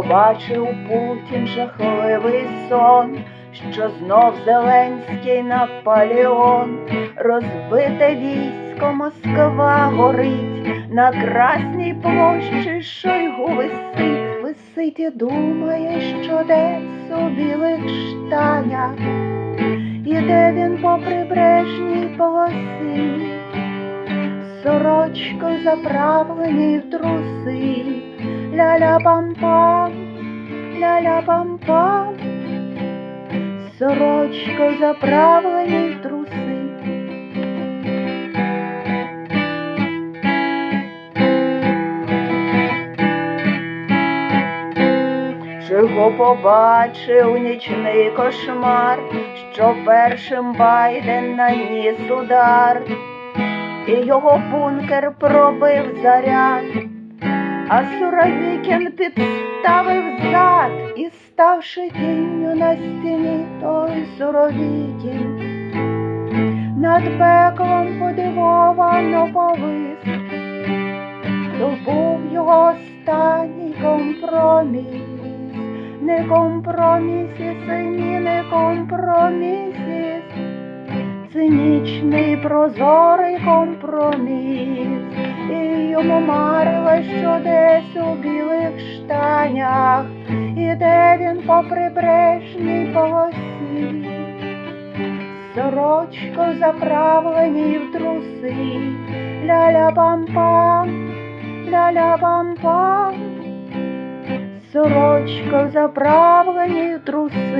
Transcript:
побачив Путін жахливий сон, що знов Зеленський Наполеон, розбите військо Москва горить, на Красній площі Шойгу висить, висить і думає, що десь у білих штанях, іде він по прибережній полосі, сорочкою заправлені в труси, ля-ля-пам-пам, ля-ля-пам-пам, сорочкою заправлені в труси. Чого побачив нічний кошмар, що першим Байден наніс удар, і його бункер пробив заряд, а Суровікін підставив зад і, ставши тінню на стіні, той Суровікін над пеклом подивовано повис, то був його останній компроміс. Не компромісіс, ні, не компромісіс, цинічний прозорий компроміс, і йому марилось, що десь у білих штанях, іде він по прибережній полосі, сорочко заправлені в труси, ля-ля-пам-пам, ля-ля-пам-пам. Сорочка заправлені в труси,